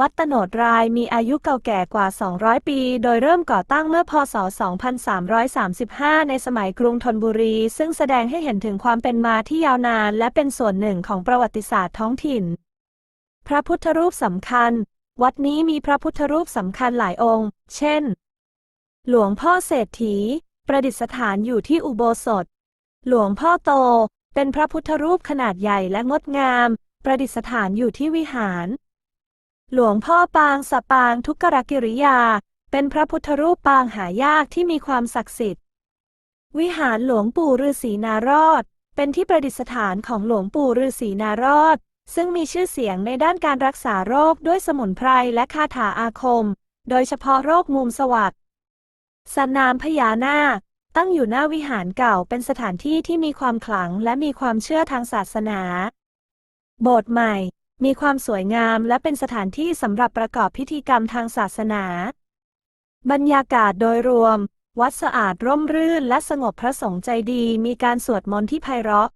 วัดตโนดรายมีอายุเก่าแก่กว่า 200 ปี โดยเริ่มก่อตั้งเมื่อพศ 2335 ในสมัยกรุงธนบุรี ซึ่งแสดงให้เห็นถึงความเป็นมาที่ยาวนาน และเป็นส่วนหนึ่งของประวัติศาสตร์ท้องถิ่น พระพุทธรูปสำคัญ วัดนี้มีพระพุทธรูปสำคัญหลายองค์ เช่น หลวงพ่อเศรษฐี ประดิษฐานอยู่ที่อุโบสถ หลวงพ่อโต เป็นพระพุทธรูปขนาดใหญ่และงดงาม ประดิษฐานอยู่ที่วิหาร หลวงพ่อปางสปางทุกกรกิริยา เป็นพระพุทธรูปปางหายากที่มีความศักดิ์สิทธิ์ วิหารหลวงปู่ฤาษีนารอด เป็นที่ประดิษฐานของหลวงปู่ฤาษีนารอด ซึ่งมีชื่อเสียงในด้านการรักษาโรคด้วยสมุนไพรและคาถาอาคม โดยเฉพาะโรคมุมสวัสดสนามพญานาคตั้งอยู่หน้าวิหารเก่าเป็นสถานที่ที่มีความขลังและมีความเชื่อทางศาสนา โบสถ์ใหม่ มีความสวยงามและเป็นสถานที่สำหรับประกอบพิธีกรรมทางศาสนา บรรยากาศโดยรวม วัดสะอาดร่มรื่นและสงบพระสงฆ์ใจดีมีการสวดมนต์ที่ไพเราะ